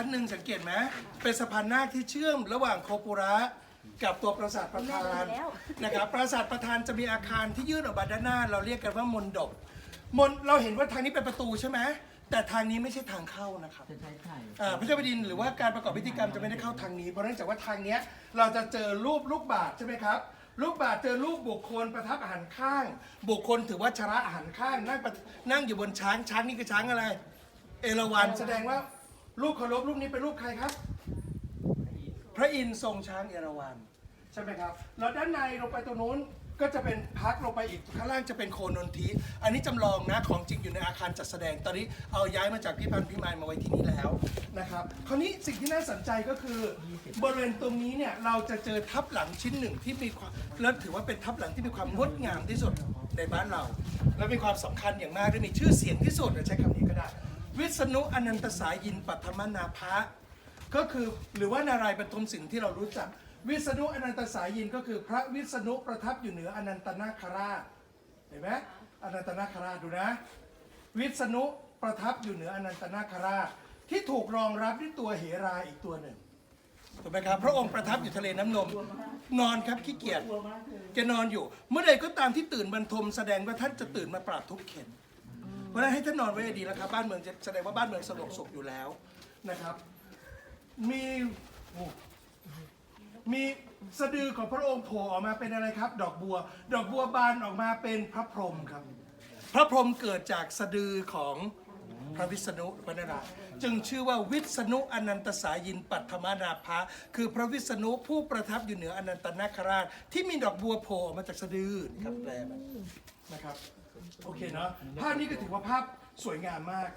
อันหนึ่งสังเกตไหมเป็นสะพานนาคที่เชื่อมระหว่างโคปุระกับตัวปราสาทประธานนะครับปราสาทประธานจะมีอาคารที่ยื่นออกมาด้านหน้า เราเรียกกันว่ามนดบมนเราเห็นว่าทางนี้เป็นประตูใช่ไหมแต่ทางนี้ไม่ใช่ทางเข้านะครับจะใช้ไข่อ่าพระเจ้าแผ่นดินหรือว่าการประกอบพิธีกรรมจะไม่ได้เข้าทางนี้เพราะเนื่องจากว่าทางเนี้ยเราจะเจอรูปลูกบาศก์ใช่ไหมครับลูกบาศก์เจอรูปบุคคลประทับอาหารข้าง บุคคลถือว่าชระอาหารข้างนั่งประนั่งอยู่บนช้างช้างนี่คือช้างอะไร เอราวัณแสดงว่า รูปเคารพรูปนี้เป็นรูปใครครับ พระอินทร์ทรงช้างเอราวัณใช่ไหมครับ แล้วด้านในลงไปตรงนู้นก็จะเป็นพักลงไปอีกข้างล่างจะเป็นโคนนทิอันนี้จำลองนะของจริงอยู่ในอาคารจัดแสดง ตอนนี้เอาย้ายมาจากพิพันธ์พิมายมาไว้ที่นี่แล้วนะครับ คราวนี้สิ่งที่น่าสนใจก็คือบริเวณตรงนี้เนี่ยเราจะเจอทับหลังชิ้นหนึ่งที่มีความและถือว่าเป็นทับหลังที่มีความงดงามที่สุดในบ้านเรา และมีความสำคัญอย่างมากและมีชื่อเสียงที่สุดใช้คำนี้ก็ได้ วิษณุอนันตสายินปัทมนาภะก็คือหรือว่านารายณ์ปฐมสินที่เรารู้จัก วิษณุอนันตสายินก็คือพระวิษณุประทับอยู่เหนืออนันตนาคราชเห็นไหมอนันตนาคราชดูนะ วิษณุประทับอยู่เหนืออนันตนาคราชที่ถูกรองรับด้วยตัวเหราอีกตัวหนึ่งถูกไหมครับพระองค์ประทับอยู่ทะเลน้ำนม นอนครับขี้เกียจแกนอนอยู่ เมื่อใดก็ตามที่ตื่นบรรทมแสดงว่าท่านจะตื่นมาปราบทุกข์เข็น เพราะฉะนั้นให้ท่านนอนไว้ดีแล้วครับ บ้านเมืองจะแสดงว่าบ้านเมืองสงบสุขอยู่แล้วนะครับ มีโอ้มีสะดือของพระองค์โผล่ออกมาเป็นอะไรครับ ดอกบัว ดอกบัวบานออกมาเป็นพระพรหมครับ พระพรหมเกิดจากสะดือของพระวิษณุพระนารายจึงชื่อว่าวิษณุอนันตสายินปัทมานาภะคือพระวิษณุผู้ประทับอยู่เหนืออนันตนาคราช ที่มีดอกบัวโผล่ออกมาจากสะดือครับแปลนะครับ โอเคเนาะภาพนี้ก็ถือว่าภาพสวยงามมาก